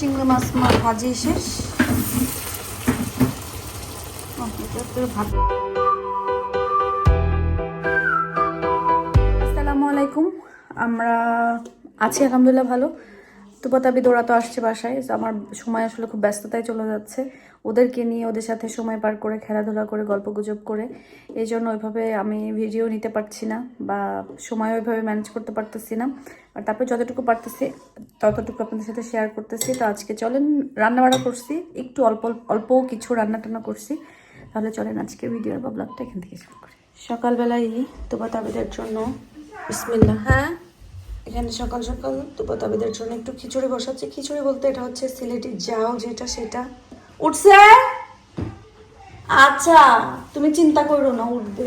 চিংড়ি মাছ ভাজি শেষ। আসসালামু আলাইকুম। আমরা আছি আলহামদুলিল্লাহ ভালো। তুপাতাবি দৌড়া তো আসছে বাসায় আমার সময় আসলে খুব ব্যস্ততায় চলে যাচ্ছে। ওদেরকে নিয়ে ওদের সাথে সময় পার করে খেলাধুলা করে গল্প গুজব করে এই জন্য ওইভাবে আমি ভিডিও নিতে পারছি না বা সময় ওইভাবে ম্যানেজ করতে পারতেছি না। আর তারপরে যতটুকু পারতেছি ততটুকু আপনাদের সাথে শেয়ার করতেছি। তো আজকে চলেন রান্না বাড়া করছি একটু অল্প অল্প কিছু রান্না টান্না করছি। তাহলে চলেন আজকে ভিডিও বা ব্লগটা এখান থেকে শুরু করি। সকালবেলায় তুপাতাবিদের জন্য বিসমিল্লা হ্যাঁ। এখানে সকাল সকাল তুপাতাবিদের জন্য একটু খিচুড়ি বসাচ্ছি। খিচুড়ি বলতে এটা হচ্ছে সিলেটি যাও যেটা সেটা। উঠছে? আচ্ছা তুমি চিন্তা করো না, উঠবে।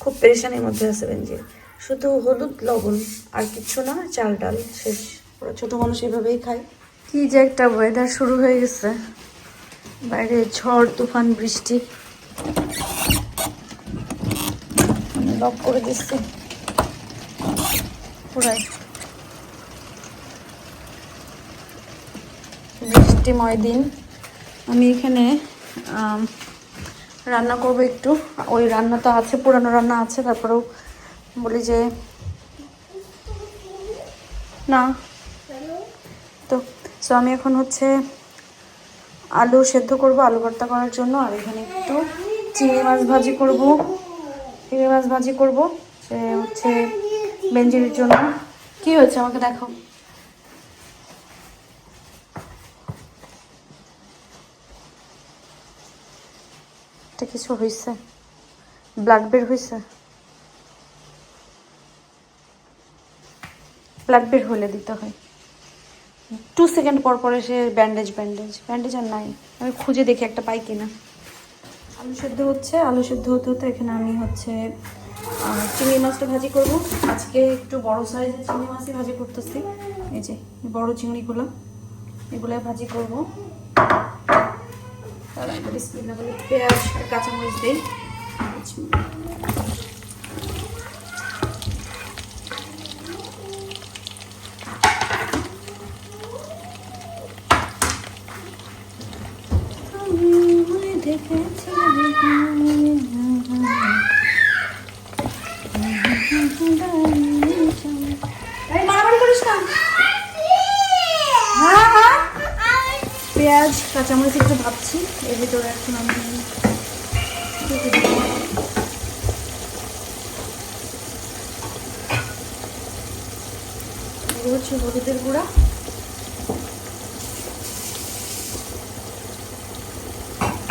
খুব পেরেশানির মধ্যে আছে বেঞ্জির শুধু হলুদ, লবণ আর কিচ্ছু না, চাল ডাল শেষ। ওরা ছোট মানুষ এভাবেই খায়। কি যে একটা ওয়েদার শুরু হয়ে গেছে। বাইরে ঝড়, তুফান, বৃষ্টি। লক করে দিচ্ছি। পুরাই। বৃষ্টিময় দিন। আমি এখানে রান্না করব একটু। ওই রান্না তো আছে, পুরানো রান্না আছে, তারপরেও বলি যে না। তো সো আমি এখন হচ্ছে আলু সেদ্ধ করব, আলু ভর্তা করার জন্য, আর এখানে একটু চিংড়ি মাছ ভাজি করব। চিংড়ি মাছ ভাজি করব। সে হচ্ছে বেঞ্জির জন্য। কি হয়েছে আমাকে দেখো। এটা কিছু হয়েছে ব্লাড বের হয়েছে ব্লাড বের হলে দিতে হয়। টু সেকেন্ড পর পরে সে ব্যান্ডেজ ব্যান্ডেজ ব্যান্ডেজ আর নাই। আমি খুঁজে দেখি একটা পাই কিনা। আলু সেদ্ধ হচ্ছে। আলু সেদ্ধ হতে হতে এখানে আমি হচ্ছে চিংড়ি মাছটা ভাজি করব। আজকে একটু বড় সাইজের চিংড়ি মাছই ভাজি করতেছি। এই যে, বড় চিংড়িগুলো, এগুলো ভাজি করব। পেঁয়াজ কাঁচামরিচ দিই এই মারামারি করিস না হ্যাঁ হ্যাঁ পেঁয়াজ কাঁচামরিচ একটু ভাবছি। এর ভিতরে এখন আমি হচ্ছে হলুদের গুঁড়া।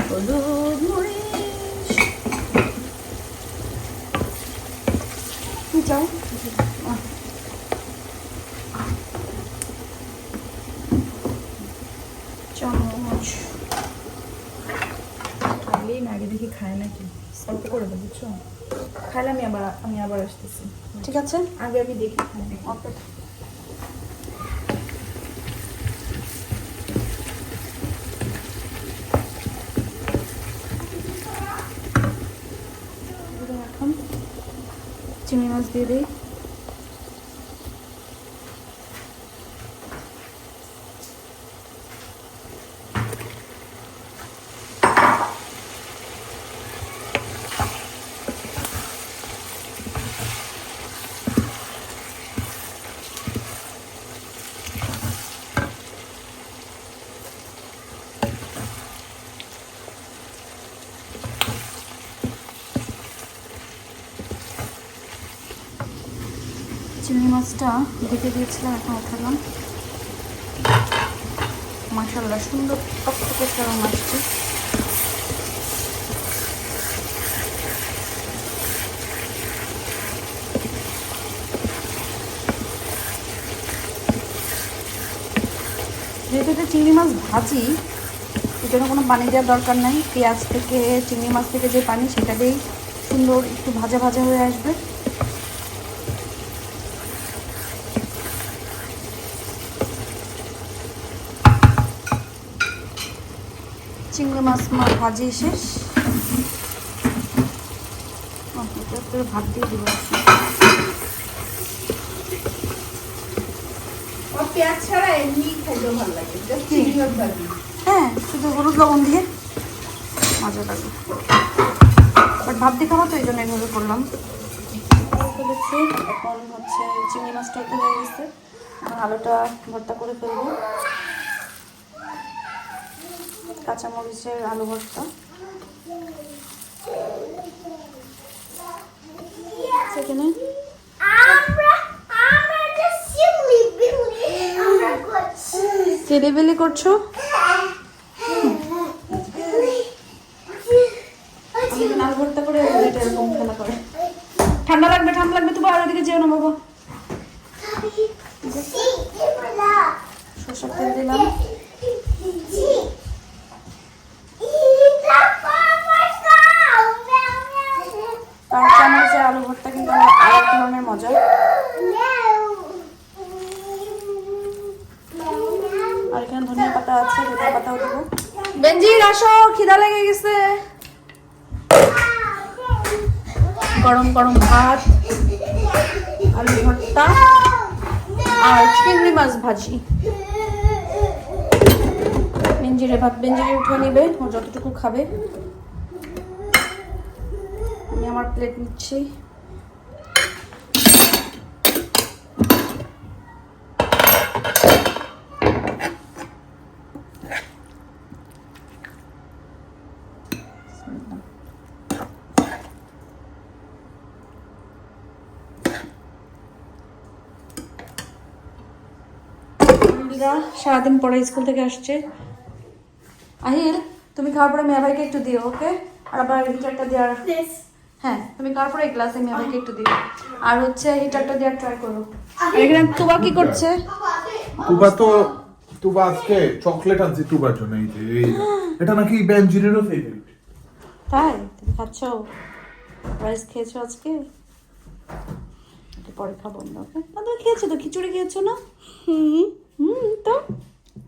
হলুদ মরিচ। যাও চামচ খাইলেই না আগে দেখি খায় নাকি? অল্প করে দেবো বুঝছ? খাইলে আমি আবার আমি আবার আসতেছি। ঠিক আছে। আগে আমি দেখি খাই অপেক্ষা। এখন চিংড়ি মাছ দিয়ে দিই। চিংড়ি মাছটা ঢেকে দিয়েছিলাম, এখন উঠালাম। মাসাল্লাহ সুন্দর টকটকে সারা মাছটি। যেহেতু এটা চিংড়ি মাছ ভাজি, এর জন্য কোনো পানি দেওয়ার দরকার নাই। পেঁয়াজ থেকে, চিংড়ি মাছ থেকে যে পানি, সেটা দিয়েই সুন্দর একটু ভাজা ভাজা হয়ে আসবে চিংড়ি মাছ ভাজি শেষ। ও, ভাত দিয়ে দিব। পেঁয়াজ ছাড়া এমনি খাইতেও ভালো লাগে জাস্ট চিনি ভাত দিই হ্যাঁ শুধু হলুদ লবণ দিয়ে মজা লাগে বাট ভাব দিয়ে খাব তো এই জন্য এইভাবে করলাম। ফেলেছি এখন হচ্ছে চিংড়ি মাছটা একটু হয়ে গেছে। আলুটা ভর্তা করে ফেলব। কাঁচামরিচের আলু ভর্তা। সেখানে আমরা আমরা বিলি চিলিবিলি করছ। আলু ভর্তা করে এরকম খেলা করে। ঠান্ডা লাগবে ঠান্ডা লাগবে তো আর ওদিকে যেও না বাবা। তেল দিলাম। মজা? আর এখানে ধনিয়া পাতা আছে, ধনিয়া পাতাও দেবো। বেঞ্জির আসো, খিদা লেগে গেছে। গরম গরম ভাত, আলু ভর্তা, আর চিংড়ি মাছ ভাজি। বেঞ্জিরে ভাত বেঞ্জিরে উঠে নেবে, ও যতটুকু খাবে। আমি আমার প্লেট নিচ্ছি। সারাদিন পরে স্কুল থেকে আসছে। আহিল তুমি খাওয়ার পরে মেয়া ভাইকে একটু দিও ওকে? আর আবার হিটারটা দেওয়ার হ্যাঁ তুমি খাওয়ার পরে এই গ্লাসে মেয়া ভাইকে একটু দিও। আর হচ্ছে হিটারটা দেওয়ার ট্রাই করো। এখানে তুবা কি করছে? তুবা তো তুবা আজকে চকলেট আনছি তুবার জন্য এই যে এটা নাকি বেঞ্জিরেরও ফেভারিট তাই? তুমি খাচ্ছ? রাইস খেয়েছো আজকে? পরে খাব না ওকে? না তুমি খেয়েছো তো খিচুড়ি খেয়েছো না? হুম। হুম তো?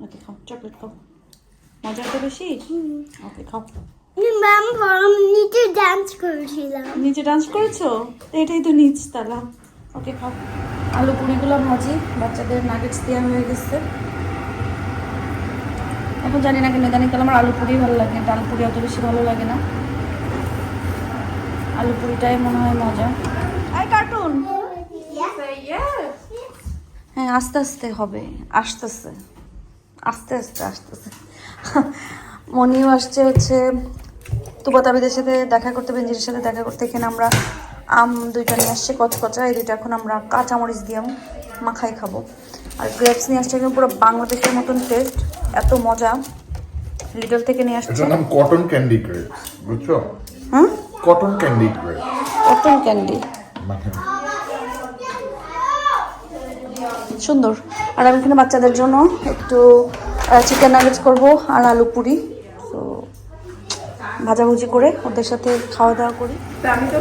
ওকে খাও চকলেট খাও। মজা তো বেশি? ওকে খাও। ম্যাম নিচে ডান্স করেছিলাম। নিচে ডান্স করেছ? তো এটাই তো নিচ তালা ওকে খাও। আলু পুরিগুলো ভাজি বাচ্চাদের নাগেটস দেওয়া হয়ে গেছে। এখন জানি না কেন জানি তাহলে আমার আলু পুরি ভালো লাগে ডাল পুরি অত বেশি ভালো লাগে না। আলু পুরিটাই মনে হয় মজা। I cartoon. হ্যাঁ আস্তে আস্তে হবে আসতেছে। আস্তে আস্তে আস্তে আস্তে মনিও আসছে হচ্ছে তুবাতাবিদের সাথে দেখা করতে বেঞ্জিরের সাথে দেখা করতে এখানে আমরা আম দুইটা নিয়ে আসছে কচকচা এই দুইটা এখন আমরা কাঁচামরিচ দিয়ে মাখাই খাব। আর গ্রেপস নিয়ে আসছে একদম পুরো বাংলাদেশের মতন টেস্ট এত মজা। লিটল থেকে নিয়ে আসছে নাম কটন ক্যান্ডি গ্রেপস বুঝছ? হ্যাঁ কটন ক্যান্ডি কটন ক্যান্ডি। মানে সুন্দর। আর আমি এখানে বাচ্চাদের জন্য একটু চিকেন নাগেটস করব আর আলু পুরি। তো ভাজাভুজি করে ওদের সাথে খাওয়া দাওয়া করি। আমি তো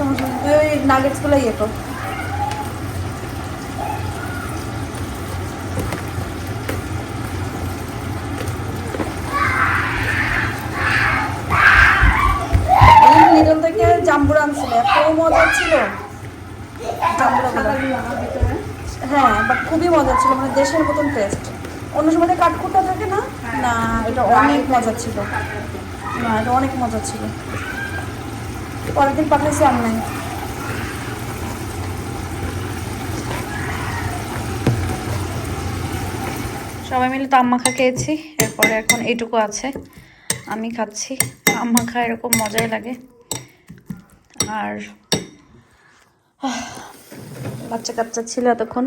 সমস্যা। ওই নাগেটসগুলো ইয়ে কর লিটল থেকে জাম্বুরা আনছিল এত মজা ছিল জাম্বুরাগুলো হ্যাঁ বাট খুবই মজা ছিল মানে দেশের মতন টেস্ট অন্য সময় কাঠকুটা থাকে না না, এটা অনেক মজা ছিল। না, এটা অনেক মজা ছিল। পরের দিন পাঠাইছি অনলাইন সবাই মিলে তো আম্মাখা খেয়েছি, এরপরে এখন এইটুকু আছে। আমি খাচ্ছি আম্মাখা এরকম মজাই লাগে। আর বাচ্চা কাচ্চা ছিল এতক্ষণ।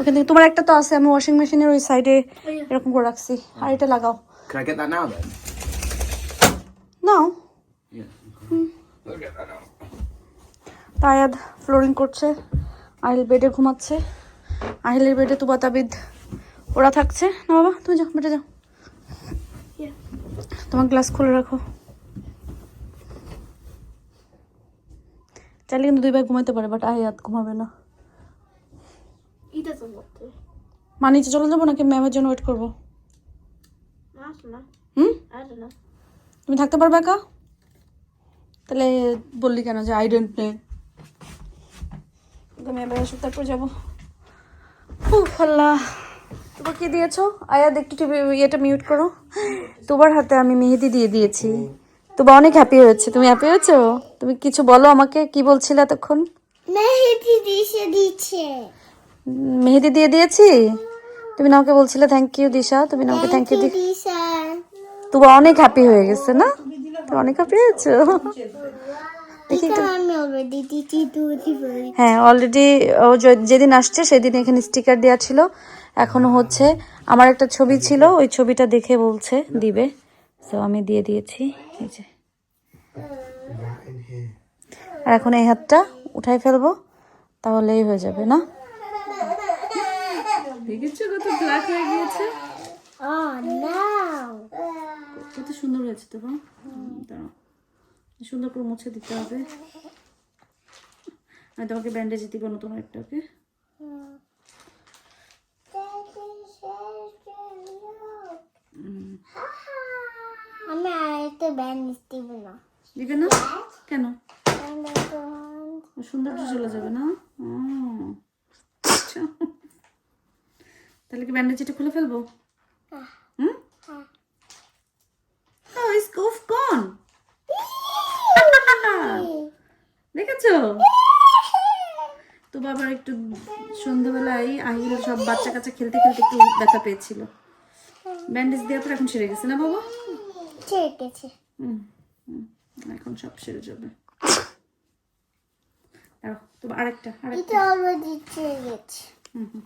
ওখান থেকে তোমার একটা তো আছে আমি ওয়াশিং মেশিনের ওই সাইডে এরকম করে রাখছি। আর এটা লাগাও। Can I get that now then? Now Yeah. I'll get that now. Tayad flooring করছে আহিল বেডে ঘুমাচ্ছে। আহিলের বেডে তুবা তাবিদ ওরা থাকছে। না বাবা তুমি যাও বেটে যাও। তোমার গ্লাস খুলে রাখো। চাইলে কিন্তু দুই ভাই ঘুমাইতে পারে বাট আহিয়াত ঘুমাবে না। মা নিচে চলে যাব নাকি ম্যামের জন্য ওয়েট করব. হুম. তুমি থাকতে পারবে একা? তাহলে বললি কেন যে আই ডোন্ট নে তুমি এবার তারপর যাব। উফ, আল্লাহ। তোমার কি দিয়েছ? আয়াদ একটু টিভি ইয়েটা মিউট করো। তোমার হাতে আমি মেহেদি দিয়ে দিয়েছি। তোমার অনেক হ্যাপি হয়েছে। তুমি হ্যাপি হয়েছো? তুমি কিছু বলো আমাকে কি বলছিলে এতক্ষণ? মেহেদি দিশে দিচ্ছে মেহেদি দিয়ে দিয়েছি। তুমি না ওকে বলছিলে থ্যাংক ইউ দিশা। তুমি না ওকে থ্যাংক ইউ তোমার অনেক হ্যাপি হয়ে গেছে না? তুমি অনেক হ্যাপি হয়েছো। দেখি হ্যাঁ অলরেডি ও যেদিন আসছে সেদিন এখানে স্টিকার দেওয়া ছিল। এখনও হচ্ছে। আমার একটা ছবি ছিল ওই ছবিটা দেখে বলছে দিবে। তো আমি দিয়ে দিয়েছি। এই যে। আর এখন এই হাতটা উঠাই ফেলব তাহলেই হয়ে যাবে না? দেখেছ কত? ব্ল্যাক হয়ে গিয়েছে। কত সুন্দর হয়েছে তো দাঁড়াও। সুন্দর করে মুছে দিতে হবে। আমি তোমাকে ব্যান্ডেজ দিব নতুন একটা ওকে আমি আরেকটা ব্যান্ড দিব না। দিবে না? কেন? সৌন্দর্য চলে যাবে না? আচ্ছা। তাহলে কি ব্যান্ডেজটা খুলে ফেলব? হুম? ও স্কুফ কোন দেখেছ? তো বাবার একটু সন্ধ্যাবেলায় আহিল সব বাচ্চা কাচ্চা খেলতে খেলতে একটু ব্যথা পেয়েছিল। ব্যান্ডেজ দেওয়ার পর এখন সেরে গেছে না বাবা? ঠিক আছে হুম, এখন সব সেরে যাবে। দাঁড়াও, তোমার আরেকটা আরেকটা। এটা অলরেডি হুম, হুম,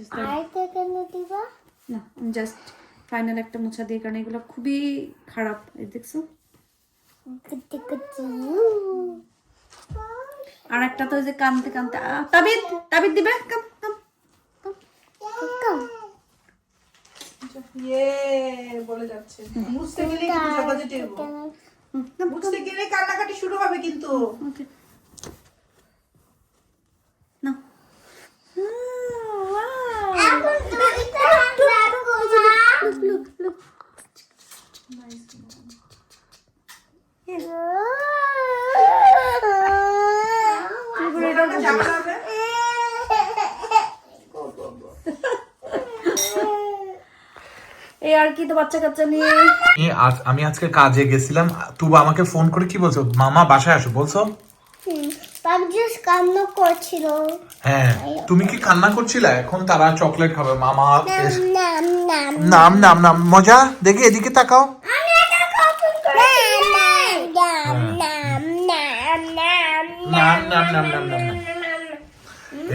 just কেন দিবা না আমি জাস্ট ফাইনাল একটা মোছা দিয়ে কারণ এগুলো খুবই খারাপ এই দেখছ? আর একটা তো যে কানতে কানতে তাবিদ তাবিদ দিবে? কাম কাম ইয়ে বলে যাচ্ছে। বুঝতে গেলে বুঝতে কান্নাকাটি শুরু হবে কিন্তু। না থাকি তো বাচ্চা কাচ্চা নিয়ে আমি আজকে কাজে গেছিলাম তুবা আমাকে ফোন করে কি বলছো মামা বাসায় আসো বলছো তুমি কি কান্না করছিলে এখন তারা চকলেট খাবে মামা নাম নাম নাম মজা দেখি এদিকে তাকাও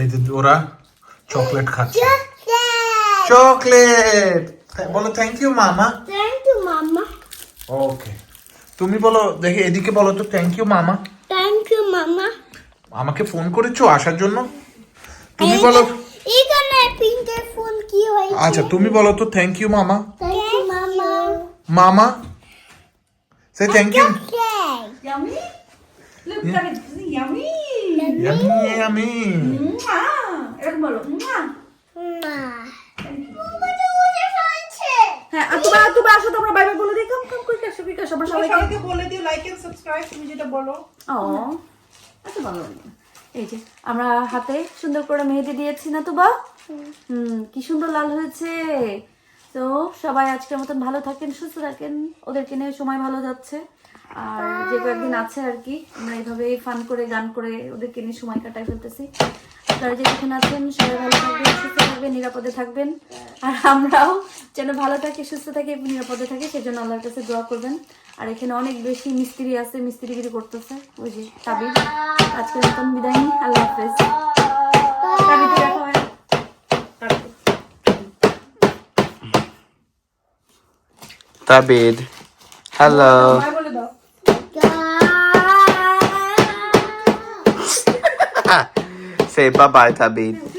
এই যে ওরা চকলেট খাচ্ছে চকলেট বলো থ্যাংক ইউ মামা. থ্যাংক ইউ মামা। ওকে তুমি বলো দেখি এদিকে বলো তো থ্যাংক ইউ মামা. থ্যাংক ইউ মামা। আমাকে ফোন করেছ আসার জন্য? তুমি বলো। এখানে পিঙ্কের ফোন কি হয়েছে? আচ্ছা তুমি বলো তো থ্যাংক ইউ মামা. থ্যাংক ইউ মামা। মামা? সে thank you yummy look Tabid yummy আমি এরকম বলো মুয়া। মা হ্যাঁ আর তোমরা তোমরা আসো তোমরা বাই বাই বলে দিই। কাম কাম কই আসো কই আসো আমরা সবাইকে বলে দিও লাইক এন্ড সাবস্ক্রাইব তুমি যেটা বলো। ও আচ্ছা ভালো এই যে আমরা হাতে সুন্দর করে মেহেদি দিয়েছি না তো বা? হুম কি সুন্দর লাল হয়েছে। তো সবাই আজকের মতন ভালো থাকেন সুস্থ থাকেন। ওদেরকে নিয়ে সময় ভালো যাচ্ছে। আর যে কয়েকদিন আছে আর কি আমরা এইভাবে ফান করে গান করে ওদেরকে নিয়ে সময় কাটাই ফেলতেছি। আপনারা যে যেখানে আছেন সবাই ভালো থাকবেন সুস্থ থাকবেন নিরাপদে থাকবেন। আর আমরাও যেন ভালো থাকি সুস্থ থাকি নিরাপদে থাকি সেজন্য আল্লাহর কাছে দোয়া করবেন। আর এখানে অনেক বেশি মিস্ত্রি আছে মিস্ত্রিগিরি করতেছে। ওই যে তাবির। আজকের মতন বিদায় নিই। আল্লাহ হাফেজ। তাবির দেখা Say bye bye, Tabid.